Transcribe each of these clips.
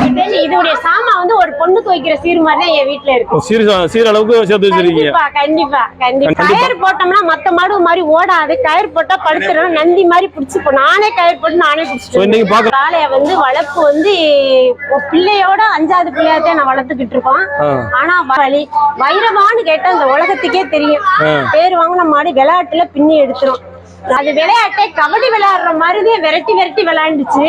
வாங்கிட்டு இதோடைய சாமா வந்து ஒரு பொண்ணுக்கு வைக்கிற சீர் மாதிரி தான் என் வீட்டுல இருக்கு. சீர் சீர் அளவுக்கு சேர்த்து வச்சிருக்கீங்க. கண்டிப்பா கண்டிப்பா. கயிறு போட்டோம்னா மத்த மாடு மாதிரி ஓடாது. கயிறு போட்டா படுத்துறோம் நந்தி மாதிரி பிடிச்சிப்போம் நானே கயிறு போட்டு நானே பிடிச்சிட்டு காளைய வந்து வளர்ப்பு வந்து பிள்ளையோட அஞ்சாவது பிள்ளையாத்தான் நான் வளர்த்துக்கிட்டு இருக்கோம். ஆனா வழி வைரவான்னு கேட்டா அந்த உலகத்துக்கே தெரியும். பேர் வாங்கின மாடு விளையாட்டுல பின்னி எடுத்துரும். அது விளையாட்டை கபடி விளையாடுற மாதிரி விரட்டி விரட்டி விளையாண்டுச்சு.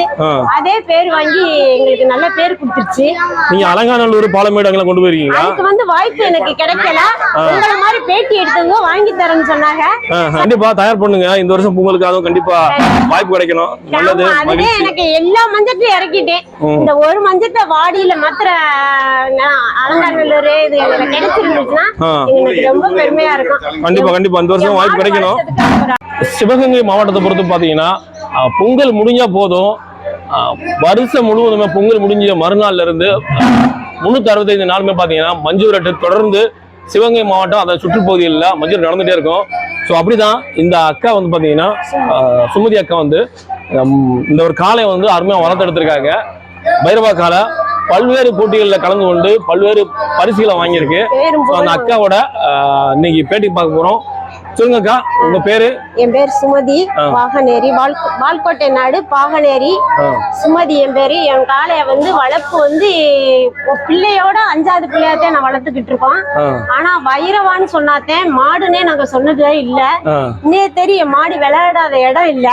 அதே பேர் வாங்கி எங்களுக்கு நல்ல பேர் கொடுத்துருச்சு. நீங்க அலங்காநல்லூர் பாலமேடு அங்கெல்லாம் கொண்டு போயிருக்கீங்களா? அதுக்கு வந்து வாய்ப்பு எனக்கு கிடைக்கல. உங்களை மாதிரி பேட்டி எடுத்தவங்க வாங்கி தரேன்னு சொன்னாங்க. கண்டிப்பா தயார் பண்ணுங்க. இந்த வருஷம் பொங்கலுக்கு அதுவும் கண்டிப்பா. வாய்ப்பு கிடைக்கணும். நல்லது அதுவே எனக்கு எல்லா மஞ்சத்தையும் இறக்கிட்டேன். இந்த ஒரு மஞ்சத்தை வாடியில மாத்திர அலங்காநல்லூர் இது கிடைச்சிருந்துச்சுன்னா. எனக்கு ரொம்ப பெருமையா இருக்கும். கண்டிப்பா கண்டிப்பா. இந்த வருஷம் வாய்ப்பு கிடைக்கணும். சிவகங்கை மாவட்டத்தை பொறுத்து பார்த்தீங்கன்னா பொங்கல் முடிஞ்சா போதும். வருஷம் முழுவதுமே பொங்கல் முடிஞ்ச மறுநாள்ல இருந்து முன்னூத்தி அறுபத்தைந்து நாளுமே பார்த்தீங்கன்னா மஞ்சு விரட்டு தொடர்ந்து சிவகங்கை மாவட்டம் அதை சுற்றுப்பகுதிகளில் மஞ்சள் நடந்துட்டே இருக்கும். ஸோ அப்படிதான் இந்த அக்கா வந்து பார்த்தீங்கன்னா சுமதி அக்கா வந்து இந்த ஒரு காளையை வந்து அருமையாக வளர்த்தெடுத்திருக்காங்க பைரவா காளை. பல்வேறு போட்டிகளில் கலந்து கொண்டு பல்வேறு பரிசுகளை வாங்கியிருக்கு. ஸோ அந்த. அக்காவோட இன்னைக்கு பேட்டி பார்க்க போறோம். சொல்லுங்க அக்கா உங்க பேரு? என் பேர் சுமதி. பாகனேரி வால் வால்கோட்டை நாடு பாகனேரி. சுமதி என் பேரு. என் காளைய வந்து வளர்ப்பு வந்து பிள்ளையோட அஞ்சாவது பிள்ளையாத்தான் நான் வளர்த்துக்கிட்டு இருக்கோம். ஆனா வைரவான்னு சொன்னாத்தேன் மாடுனே நாங்க சொன்னதே இல்ல. இன்னே தெரியும் மாடு விளையாடாத இடம் இல்ல.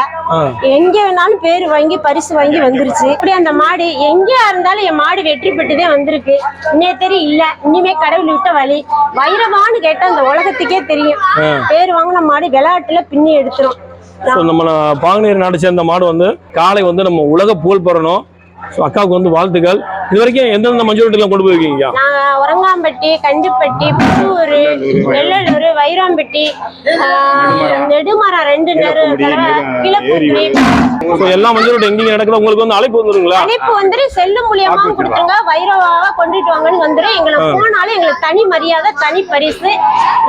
எங்க வேணாலும் பேர் வாங்கி பரிசு வாங்கி வந்துருச்சு. இப்படி அந்த மாடு எங்கேயா இருந்தாலும் என் மாடு வெற்றி பெற்றுதே வந்திருக்கு. இன்னே தெரியும் இல்ல. இனிமே கடவுள் விட்ட வழி. வைரவான்னு கேட்டா அந்த உலகத்துக்கே தெரியும். ஆ. பேர் வாங்கின மாடு விளையாட்டுல பின்னி எடுத்துரும். ஸோ நம்ம பாங்கனீர் நாடு சேர்ந்த மாடு வந்து காலை வந்து நம்ம உலக புகழ் பெறணும். ஸோ அக்காவுக்கு வந்து வாழ்த்துக்கள். இது வரைக்கும் எந்தெந்த மஞ்சள் வீட்டுலாம் கொண்டு போயிருக்கீங்க? நான் உரங்காம்பட்டி கண்டிப்பட்டி புத்தூர் நெல்லலூர் வைராம்பட்டி நெடுமரம் ரெண்டு நெரு கிளப்புத்திரி ஸோ எல்லா மஞ்சள் வீட்டு எங்கேயும் நடக்குதோ உங்களுக்கு வந்து அழைப்பு வந்துருங்களா? அழைப்பு வந்துட்டு செல்லு மூலியமா கொடுத்துருங்க. வைரவாவா கொண்டுட்டு வாங்கன்னு வந்துடும் எங்களை போனாலும் எங்களுக்கு தனி மரியாதை தனி பரிசு.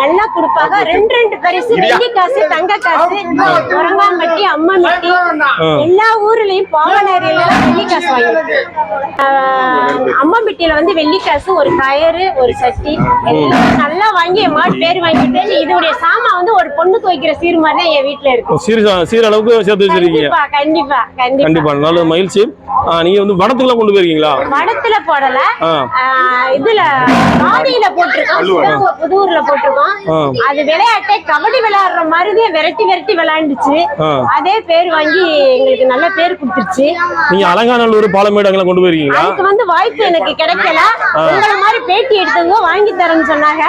நல்லா கொடுப்பாங்க. ரெண்டு ரெண்டு பரிசு வெள்ளி காசு தங்க காசு உரங்காம்பட்டி அம்மம்பட்டி எல்லா ஊர்லயும் பாவனேரியில வெள்ளி காசு வாங்கி அம்மம்பட்டியில வந்து வெள்ளி காசு ஒரு கயறு ஒரு சட்டி எல்லாம் நல்லா வாங்கி என் மாடு பேர் வாங்கிட்டு இதோடைய சாமா வந்து ஒரு பொண்ணுக்கு வைக்கிற சீர் மாதிரி தான் என் வீட்டுல இருக்கு. சீர் சீர் அளவுக்கு சேர்த்து வச்சிருக்கீங்க. கண்டிப்பா கண்டிப்பா நல்ல மகிழ்ச்சி. நீங்க வந்து வடத்துக்குலாம் கொண்டு போயிருக்கீங்களா? வடத்துல போடல. இதுல ஆடியில போட்டிருக்கோம். புதூர்ல போட்டிருக்கோம். ஆ. அது விளையாட்டை கபடி விளையாடுற மாதிரி விரட்டி விரட்டி விளையாண்டுச்சு. அதே பேர் வாங்கி எங்களுக்கு நல்ல பேர் கொடுத்துருச்சு. நீங்க அலங்காநல்லூர் பாலமேடு கொண்டு போயிருக்கீங்களா? அதுக்கு வந்து வாய்ப்பு எனக்கு கிடைக்கல. உங்களை மாதிரி பேட்டி எடுத்தவங்க வாங்கி தரேன்னு சொன்னாங்க.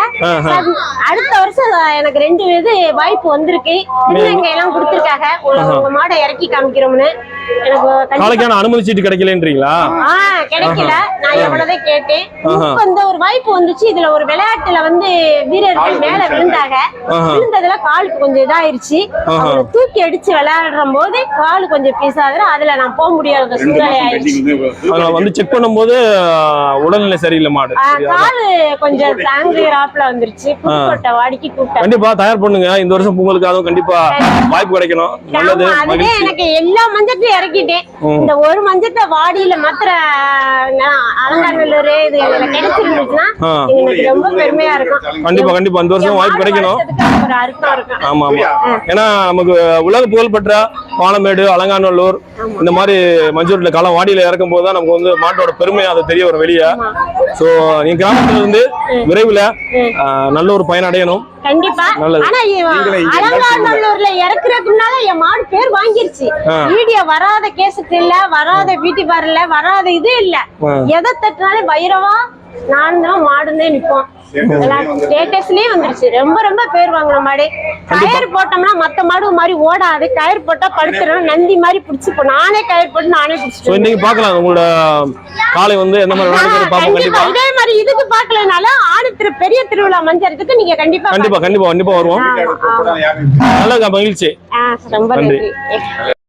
அடுத்த வருஷம் எனக்கு ரெண்டு இது வாய்ப்பு வந்திருக்கு. திருநங்கை எல்லாம் கொடுத்துருக்காங்க. உங்க மாடை இறக்கி காமிக்கிறோம்னு. எனக்கு காலைக்கான அனுமதி சீட்டு கிடைக்கலன்றீங்களா? கிடைக்கல. நான் எவ்வளவுதான் கேட்டேன். இப்ப இந்த ஒரு வாய்ப்பு வந்துச்சு. இதுல ஒரு விளையாட்டுல வந்து வீரர்கள் மேல விழுந்தாங்க. விழுந்ததுல காலுக்கு கொஞ்சம் இதாயிருச்சு. தூக்கி அடிச்சு விளையாடுற போது காலு கொஞ்சம் பீசாதுல அதுல நான் போக முடியாத. சூழ்நிலை ஆயிடுச்சு. வந்து செக் பண்ணும்போது உடல்நிலை சரியில்லை மாடு. காலு கொஞ்சம் தாங்குறாப்புல வந்துருச்சு. புதுக்கோட்டை வாடிக்கு கூப்பிட்டேன் கண்டிப்பா தயார் பண்ணுங்க. இந்த வருஷம் பொங்கலுக்கு அதுவும் கண்டிப்பா. வாய்ப்பு கிடைக்கணும். நல்லது அதுவே எனக்கு எல்லா மஞ்சத்தையும் இறக்கிட்டேன். இந்த ஒரு மஞ்சத்தை வாடியில மாத்திர அலங்காநல்லூர் இது எனக்கு கிடைச்சிருந்துச்சுன்னா. எனக்கு ரொம்ப பெருமையா இருக்கும். கண்டிப்பா கண்டிப்பா இந்த வருஷம் வாய்ப்பு கிடைக்கணும். ஆமா ஆமா. ஏன்னா நமக்கு உலக புகழ்பெற்ற பாலமேடு அலங்காநல்லூர் இந்த மாதிரி மஞ்சூர்ல களம் வாடியில இறக்கும் போது தான் நமக்கு வந்து மாட்டோட பெருமை அது தெரிய வரும் வெளியே. சோ நீங்க கிராமத்துல இருந்து விரைவில் நல்ல ஒரு பயன் அடையணும். கண்டிப்பா. ஆனா அலங்காநல்லூர்ல என் மாடு பேர் வாங்கிருச்சு. வீடியோ வராத கேசட் இல்ல வராத வீட்டு வரல வராத இது இல்ல. எதை தட்டினாலும் வைரவா நான் தான் மாடுன்னே நிப்போம். ஸ்டேட்டஸ்லயே வந்துருச்சு. ரொம்ப ரொம்ப பேர் வாங்கின மாடு. கயிறு போட்டோம்னா மத்த மாடு மாதிரி ஓடாது. கயிறு போட்டா படுத்துறோம் நந்தி மாதிரி பிடிச்சிப்போம் நானே கயிறு போட்டு நானே இன்னைக்கு பார்க்கலாம். உங்களோட காலை வந்து எந்த மாதிரி இதே மாதிரி இதுக்கு பாக்கலனாலும் ஆடு திரு பெரிய திருவிழா மஞ்சறதுக்கு நீங்க கண்டிப்பா கண்டிப்பா கண்டிப்பா. கண்டிப்பா வருவோம். நல்ல மகிழ்ச்சி. ரொம்ப. நன்றி.